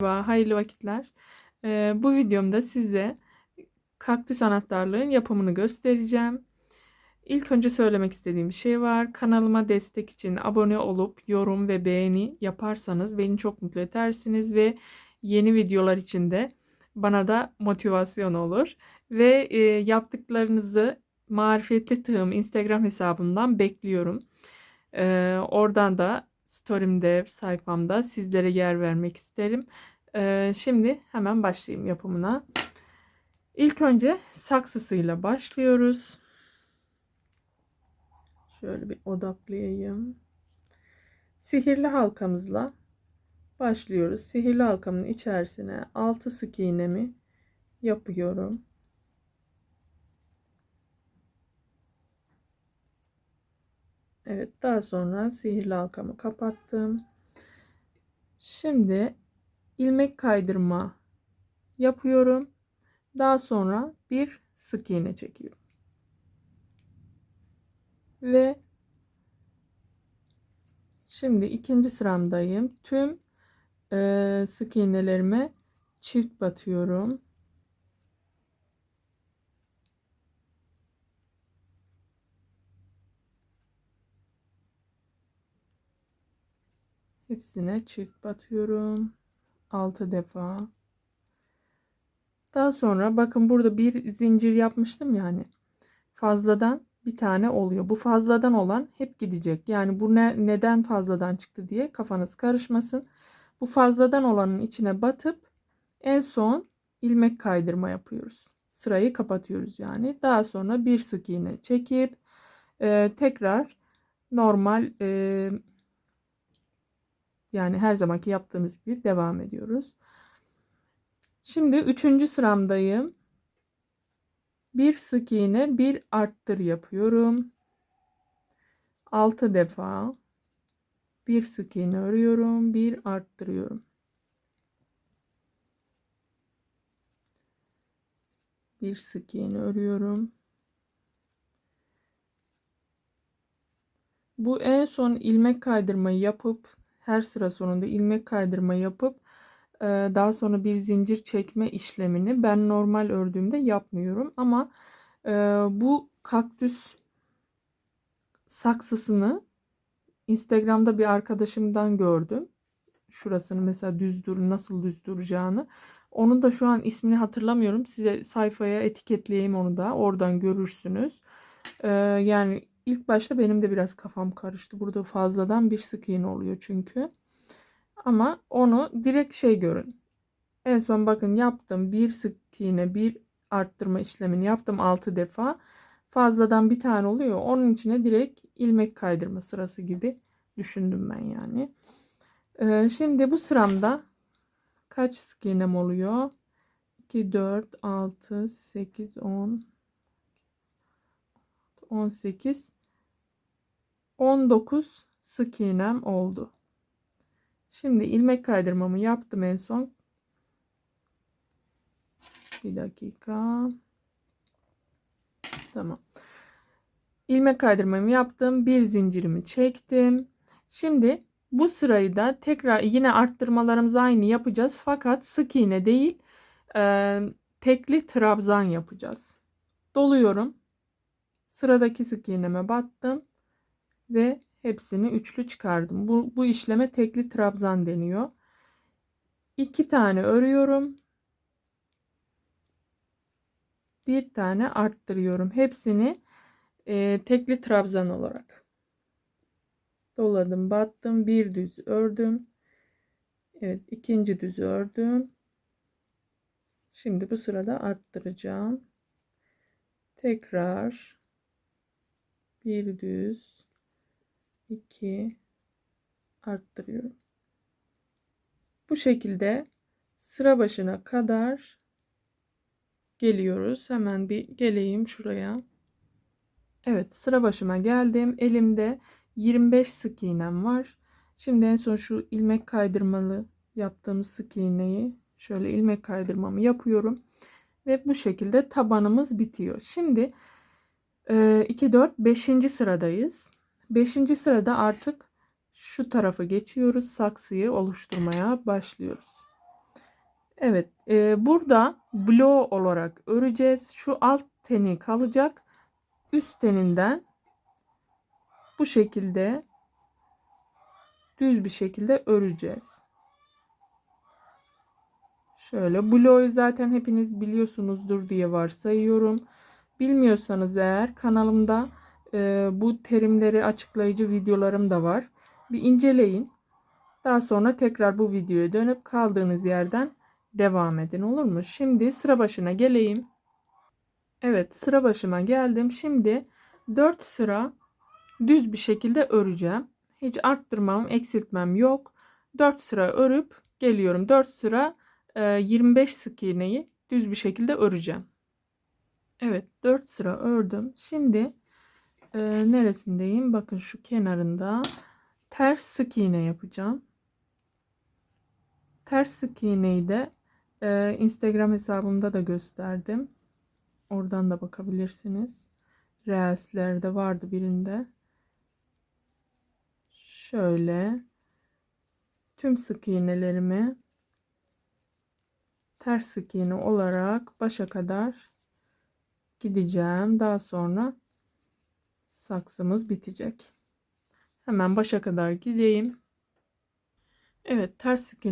Merhaba, hayırlı vakitler. Ee, bu videomda size kaktüs anahtarlığın yapımını göstereceğim. İlk önce söylemek istediğim şey var. Kanalıma destek için abone olup yorum ve beğeni yaparsanız beni çok mutlu edersiniz ve yeni videolar için de bana da motivasyon olur. Ve e, yaptıklarınızı Marifetli Tığım Instagram hesabından bekliyorum. Ee, oradan da story'imde, sayfamda sizlere yer vermek isterim. Ee, şimdi hemen başlayayım yapımına. İlk önce saksısıyla başlıyoruz. Şöyle bir odaklayayım. Sihirli halkamızla başlıyoruz. Sihirli halkamın içerisine 6 sık iğnemi yapıyorum. Evet daha sonra sihirli halkamı kapattım. Şimdi ilmek kaydırma yapıyorum. Daha sonra bir sık iğne çekiyorum. Ve şimdi ikinci sıramdayım. Tüm e, sık iğnelerime çift batıyorum. Hepsine çift batıyorum. 6 defa. Daha sonra bakın burada bir zincir yapmıştım yani. Fazladan bir tane oluyor. Bu fazladan olan hep gidecek. Yani bu ne, neden fazladan çıktı diye kafanız karışmasın. Bu fazladan olanın içine batıp en son ilmek kaydırma yapıyoruz. Sırayı kapatıyoruz yani. Daha sonra bir sık iğne çekip e, tekrar normal e, yani her zamanki yaptığımız gibi devam ediyoruz. Şimdi üçüncü sıramdayım. Bir sık iğne, bir arttır yapıyorum. 6 defa bir sık iğne örüyorum, bir arttırıyorum. Bir sık iğne örüyorum. Bu en son ilmek kaydırmayı yapıp her sıra sonunda ilmek kaydırma yapıp daha sonra bir zincir çekme işlemini ben normal ördüğümde yapmıyorum ama bu kaktüs saksısını Instagram'da bir arkadaşımdan gördüm. Şurasını mesela düz dur nasıl düz duracağını. Onun da şu an ismini hatırlamıyorum. Size sayfaya etiketleyeyim onu da. Oradan görürsünüz. Ee, yani İlk başta benim de biraz kafam karıştı. Burada fazladan bir sık iğne oluyor çünkü. Ama onu direkt şey görün. En son bakın yaptım. Bir sık iğne bir arttırma işlemini yaptım 6 defa. Fazladan bir tane oluyor. Onun içine direkt ilmek kaydırma sırası gibi düşündüm ben yani. Ee, şimdi bu sıramda kaç sık iğnem oluyor? 2, 4, 6, 8, 10, 18, 19 sık iğnem oldu. Şimdi ilmek kaydırmamı yaptım en son. Bir dakika. Tamam. İlmek kaydırmamı yaptım. Bir zincirimi çektim. Şimdi bu sırayı da tekrar yine arttırmalarımız aynı yapacağız. Fakat sık iğne değil e, tekli trabzan yapacağız. Doluyorum. Sıradaki sık iğneme battım ve hepsini üçlü çıkardım. Bu, bu işleme tekli trabzan deniyor. İki tane örüyorum. Bir tane arttırıyorum. Hepsini e, tekli trabzan olarak. Doladım, battım, bir düz ördüm. Evet, ikinci düz ördüm. Şimdi bu sırada arttıracağım. Tekrar bir düz 2 arttırıyorum. Bu şekilde sıra başına kadar geliyoruz. Hemen bir geleyim şuraya. Evet sıra başıma geldim. Elimde 25 sık iğnem var. Şimdi en son şu ilmek kaydırmalı yaptığımız sık iğneyi şöyle ilmek kaydırmamı yapıyorum. Ve bu şekilde tabanımız bitiyor. Şimdi 2, 4, 5. sıradayız. Beşinci sırada artık şu tarafa geçiyoruz. Saksıyı oluşturmaya başlıyoruz. Evet, e, burada bloğ olarak öreceğiz. Şu alt teni kalacak. Üst teninden bu şekilde düz bir şekilde öreceğiz. Şöyle bloğu zaten hepiniz biliyorsunuzdur diye varsayıyorum. Bilmiyorsanız eğer kanalımda e, bu terimleri açıklayıcı videolarım da var. Bir inceleyin. Daha sonra tekrar bu videoya dönüp kaldığınız yerden devam edin olur mu? Şimdi sıra başına geleyim. Evet sıra başıma geldim. Şimdi 4 sıra düz bir şekilde öreceğim. Hiç arttırmam, eksiltmem yok. 4 sıra örüp geliyorum. 4 sıra e, 25 sık iğneyi düz bir şekilde öreceğim. Evet 4 sıra ördüm. Şimdi e, neresindeyim? Bakın şu kenarında ters sık iğne yapacağım. Ters sık iğneyi de e, Instagram hesabımda da gösterdim. Oradan da bakabilirsiniz. Reels'lerde vardı birinde. Şöyle tüm sık iğnelerimi ters sık iğne olarak başa kadar gideceğim. Daha sonra saksımız bitecek. Hemen başa kadar gideyim. Evet ters sık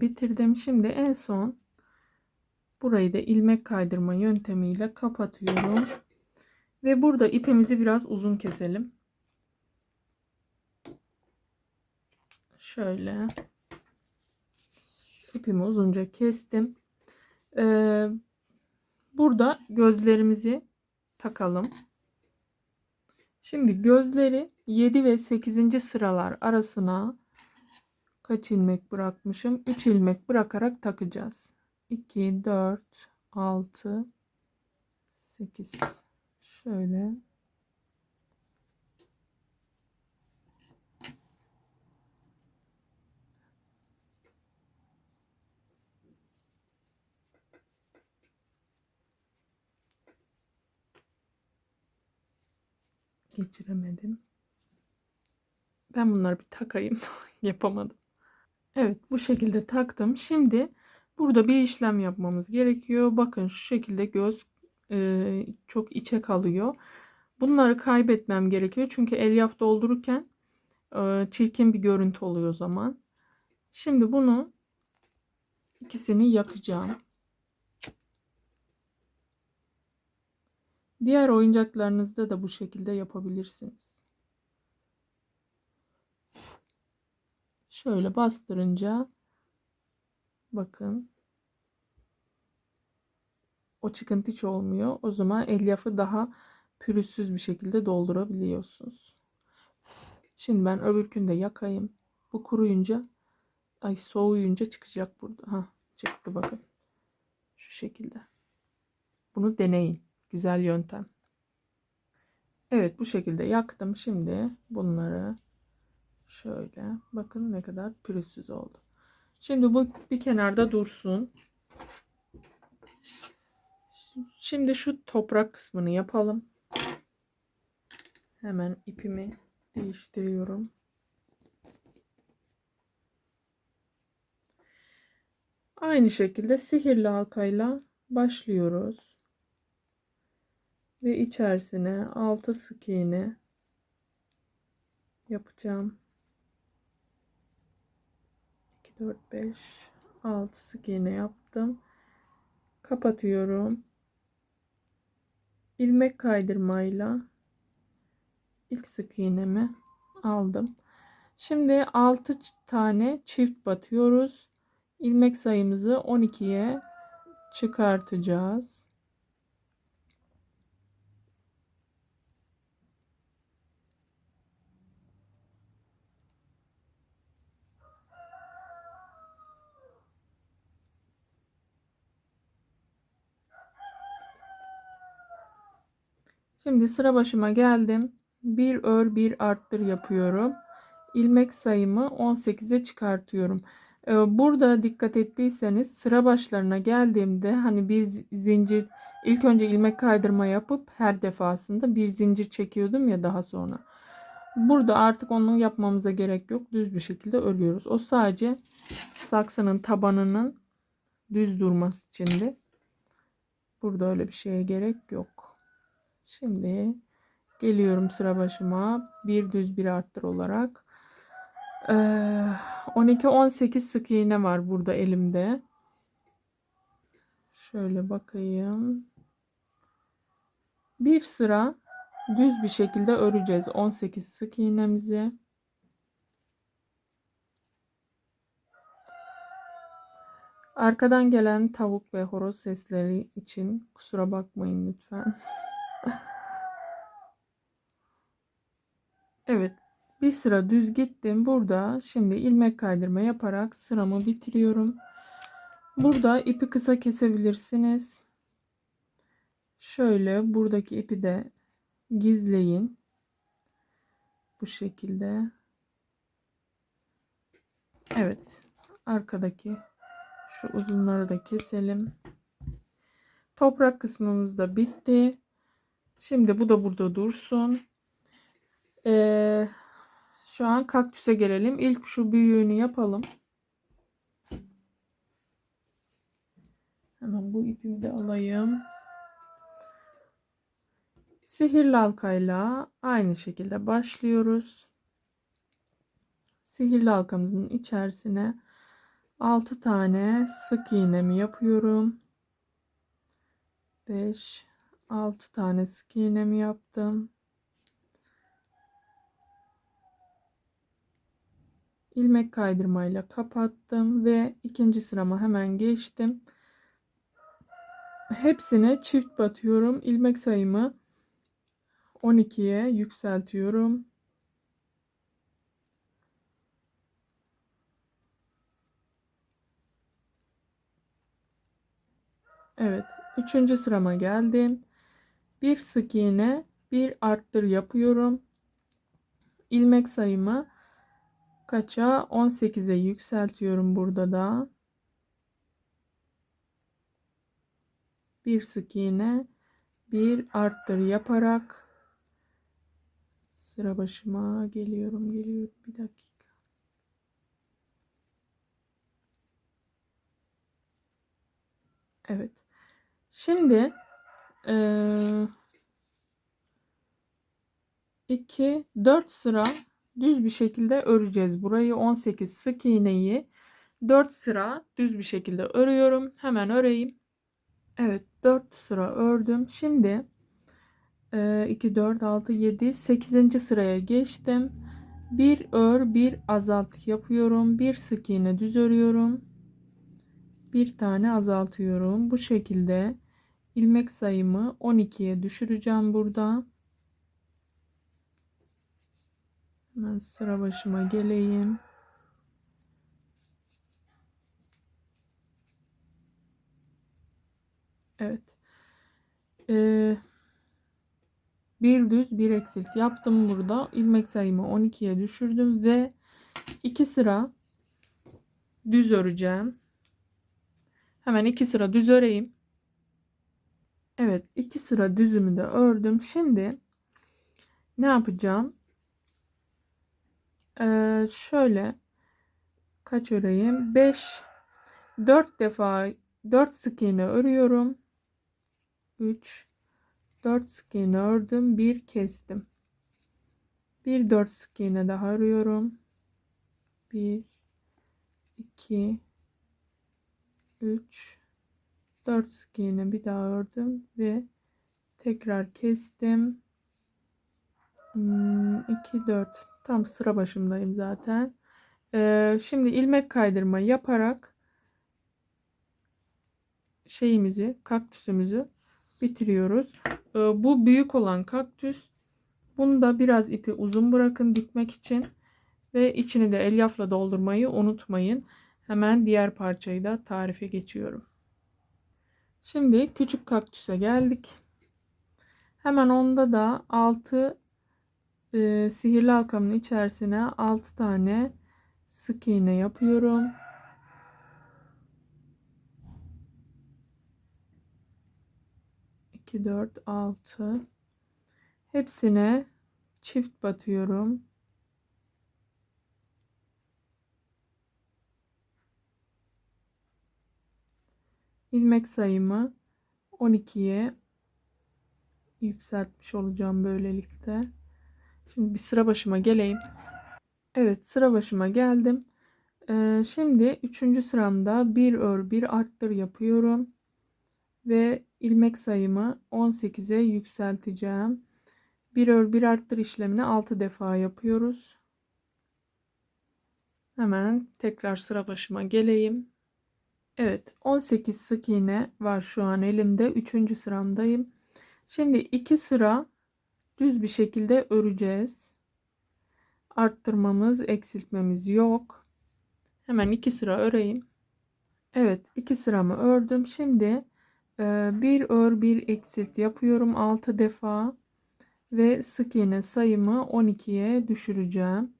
bitirdim. Şimdi en son burayı da ilmek kaydırma yöntemiyle kapatıyorum. Ve burada ipimizi biraz uzun keselim. Şöyle ipimi uzunca kestim. Ee, burada gözlerimizi takalım. Şimdi gözleri 7 ve 8. sıralar arasına kaç ilmek bırakmışım? 3 ilmek bırakarak takacağız. 2, 4, 6, 8. Şöyle. Geçiremedim. Ben bunları bir takayım. Yapamadım. Evet bu şekilde taktım. Şimdi burada bir işlem yapmamız gerekiyor. Bakın şu şekilde göz e, çok içe kalıyor. Bunları kaybetmem gerekiyor. Çünkü elyaf doldururken e, çirkin bir görüntü oluyor o zaman. Şimdi bunu ikisini yakacağım. Diğer oyuncaklarınızda da bu şekilde yapabilirsiniz. Şöyle bastırınca bakın o çıkıntı hiç olmuyor. O zaman elyafı daha pürüzsüz bir şekilde doldurabiliyorsunuz. Şimdi ben öbürkünü de yakayım. Bu kuruyunca ay soğuyunca çıkacak burada. Ha çıktı bakın. Şu şekilde. Bunu deneyin. Güzel yöntem. Evet bu şekilde yaktım. Şimdi bunları şöyle bakın ne kadar pürüzsüz oldu. Şimdi bu bir kenarda dursun. Şimdi şu toprak kısmını yapalım. Hemen ipimi değiştiriyorum. Aynı şekilde sihirli halkayla başlıyoruz. Ve içerisine 6 sık iğne yapacağım. 2 4 5 6 sık iğne yaptım. Kapatıyorum. ilmek kaydırmayla ilk sık iğnemi aldım. Şimdi 6 tane çift batıyoruz. İlmek sayımızı 12'ye çıkartacağız. Şimdi sıra başıma geldim. Bir ör bir arttır yapıyorum. İlmek sayımı 18'e çıkartıyorum. Ee, burada dikkat ettiyseniz sıra başlarına geldiğimde hani bir zincir ilk önce ilmek kaydırma yapıp her defasında bir zincir çekiyordum ya daha sonra. Burada artık onu yapmamıza gerek yok. Düz bir şekilde örüyoruz. O sadece saksının tabanının düz durması içindi. Burada öyle bir şeye gerek yok. Şimdi geliyorum sıra başıma. Bir düz bir arttır olarak. Ee, 12-18 sık iğne var burada elimde. Şöyle bakayım. Bir sıra düz bir şekilde öreceğiz 18 sık iğnemizi. Arkadan gelen tavuk ve horoz sesleri için kusura bakmayın lütfen. Evet, bir sıra düz gittim. Burada şimdi ilmek kaydırma yaparak sıramı bitiriyorum. Burada ipi kısa kesebilirsiniz. Şöyle buradaki ipi de gizleyin. Bu şekilde. Evet. Arkadaki şu uzunları da keselim. Toprak kısmımız da bitti. Şimdi bu da burada dursun. Ee, şu an kaktüse gelelim. İlk şu büyüğünü yapalım. Hemen bu ipimi de alayım. Sihirli halkayla aynı şekilde başlıyoruz. Sihirli halkamızın içerisine 6 tane sık iğnemi yapıyorum. 5 6 tane sık iğnemi yaptım. İlmek kaydırmayla kapattım ve ikinci sırama hemen geçtim. Hepsine çift batıyorum. ilmek sayımı 12'ye yükseltiyorum. Evet, üçüncü sırama geldim. Bir sık iğne, bir arttır yapıyorum. ilmek sayımı kaça? 18'e yükseltiyorum burada da. Bir sık iğne, bir arttır yaparak sıra başıma geliyorum, geliyorum. Bir dakika. Evet. Şimdi eee 2 4 sıra düz bir şekilde öreceğiz. Burayı 18 sık iğneyi 4 sıra düz bir şekilde örüyorum. Hemen öreyim. Evet 4 sıra ördüm. Şimdi 2, 4, 6, 7, 8. sıraya geçtim. Bir ör, bir azalt yapıyorum. Bir sık iğne düz örüyorum. Bir tane azaltıyorum. Bu şekilde ilmek sayımı 12'ye düşüreceğim burada. Hemen sıra başıma geleyim. Evet. Ee, bir düz bir eksilt yaptım burada. ilmek sayımı 12'ye düşürdüm ve iki sıra düz öreceğim. Hemen iki sıra düz öreyim. Evet iki sıra düzümü de ördüm. Şimdi ne yapacağım? Ee, şöyle kaç öreyim? 5 4 defa 4 sık iğne örüyorum. 3 4 sık iğne ördüm. 1 kestim. Bir 4 sık iğne daha örüyorum. 1 2 3 4 sık iğne bir daha ördüm ve tekrar kestim. 2 4 Tam sıra başındayım zaten. Ee, şimdi ilmek kaydırma yaparak şeyimizi, kaktüsümüzü bitiriyoruz. Ee, bu büyük olan kaktüs. Bunu da biraz ipi uzun bırakın dikmek için. Ve içini de elyafla doldurmayı unutmayın. Hemen diğer parçayı da tarife geçiyorum. Şimdi küçük kaktüse geldik. Hemen onda da 6 e, sihirli halkamın içerisine 6 tane sık iğne yapıyorum. İki, dört, altı. Hepsine çift batıyorum. ilmek sayımı 12'ye yükseltmiş olacağım böylelikle. Şimdi bir sıra başıma geleyim. Evet sıra başıma geldim. Ee, şimdi üçüncü sıramda bir ör bir arttır yapıyorum. Ve ilmek sayımı 18'e yükselteceğim. Bir ör bir arttır işlemini 6 defa yapıyoruz. Hemen tekrar sıra başıma geleyim. Evet 18 sık iğne var şu an elimde. Üçüncü sıramdayım. Şimdi iki sıra düz bir şekilde öreceğiz. Arttırmamız, eksiltmemiz yok. Hemen iki sıra öreyim. Evet iki sıramı ördüm. Şimdi e, bir ör bir eksilt yapıyorum 6 defa ve sık iğne sayımı 12'ye düşüreceğim.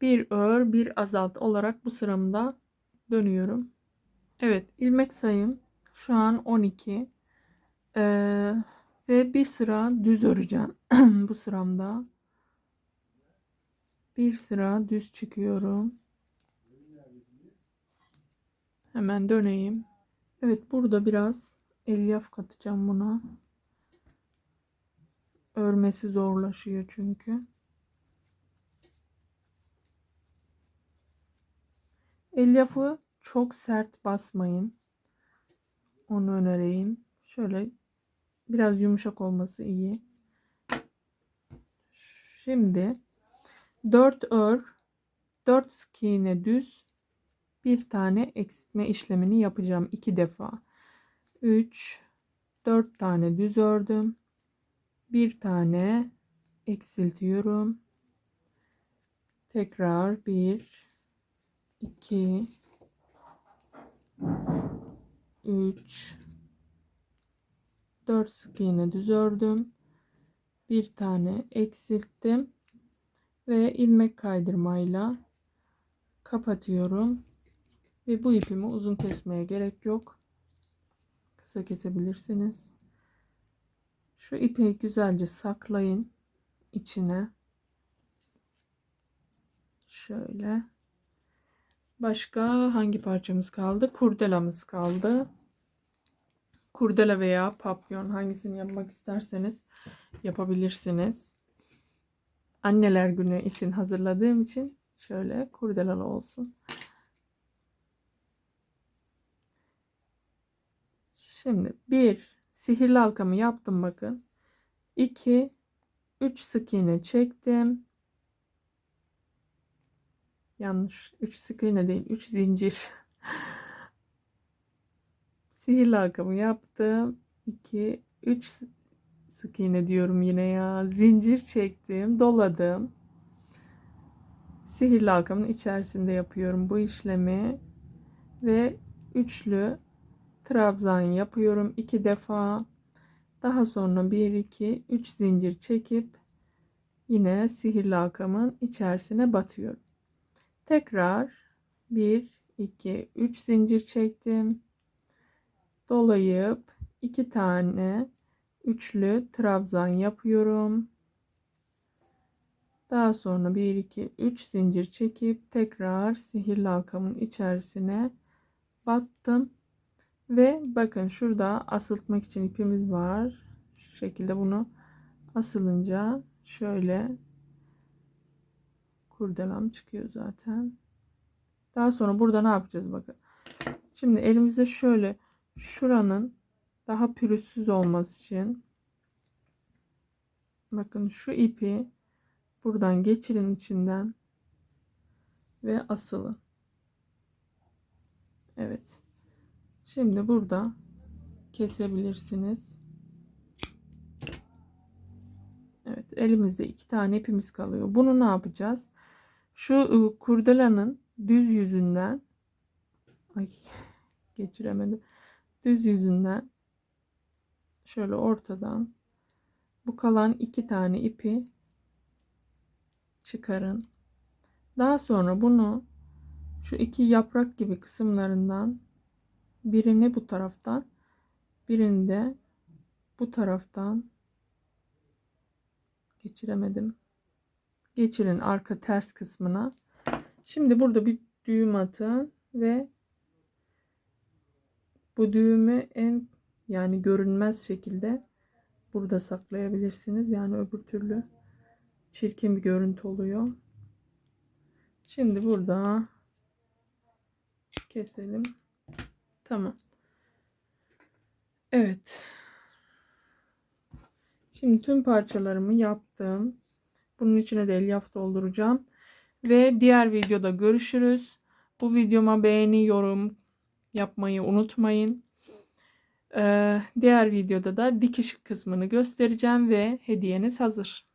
Bir ör bir azalt olarak bu sıramda dönüyorum. Evet ilmek sayım şu an 12 ee, ve bir sıra düz öreceğim bu sıramda. Bir sıra düz çıkıyorum. Hemen döneyim. Evet burada biraz elyaf katacağım buna. Örmesi zorlaşıyor çünkü. Elyafı çok sert basmayın. Onu önereyim. Şöyle biraz yumuşak olması iyi. Şimdi 4 ör 4 sık iğne düz bir tane eksiltme işlemini yapacağım iki defa. 3 4 tane düz ördüm. Bir tane eksiltiyorum. Tekrar 1 2 3 4 sık iğne düz ördüm. Bir tane eksilttim ve ilmek kaydırmayla kapatıyorum. Ve bu ipimi uzun kesmeye gerek yok. Kısa kesebilirsiniz. Şu ipi güzelce saklayın içine. Şöyle. Başka hangi parçamız kaldı? Kurdelamız kaldı. Kurdela veya papyon hangisini yapmak isterseniz yapabilirsiniz. Anneler günü için hazırladığım için şöyle kurdelalı olsun. Şimdi bir sihirli halkamı yaptım bakın. 2 3 sık iğne çektim. Yanlış. 3 sık iğne değil. 3 zincir. Sihirli halkamı yaptım. 2 3 sık iğne diyorum yine ya. Zincir çektim, doladım. Sihirli halkamın içerisinde yapıyorum bu işlemi ve üçlü trabzan yapıyorum iki defa. Daha sonra 1 2 3 zincir çekip yine sihirli halkamın içerisine batıyorum. Tekrar 1 2 3 zincir çektim. Dolayıp iki tane üçlü trabzan yapıyorum. Daha sonra 1 2 3 zincir çekip tekrar sihirli halkamın içerisine battım. Ve bakın şurada asıltmak için ipimiz var. Şu şekilde bunu asılınca şöyle kurdelam çıkıyor zaten. Daha sonra burada ne yapacağız bakın. Şimdi elimizde şöyle şuranın daha pürüzsüz olması için bakın şu ipi buradan geçirin içinden ve asılın. Evet. Şimdi burada kesebilirsiniz. Evet elimizde iki tane ipimiz kalıyor. Bunu ne yapacağız? Şu ıı, kurdelanın düz yüzünden ay geçiremedim. Düz yüzünden şöyle ortadan bu kalan iki tane ipi çıkarın. Daha sonra bunu şu iki yaprak gibi kısımlarından birini bu taraftan birini de bu taraftan geçiremedim. Geçirin arka ters kısmına. Şimdi burada bir düğüm atın ve Bu düğümü en yani görünmez şekilde burada saklayabilirsiniz. Yani öbür türlü çirkin bir görüntü oluyor. Şimdi burada keselim. Tamam. Evet. Şimdi tüm parçalarımı yaptım. Bunun içine de elyaf dolduracağım. Ve diğer videoda görüşürüz. Bu videoma beğeni, yorum yapmayı unutmayın. Ee, diğer videoda da dikiş kısmını göstereceğim ve hediyeniz hazır.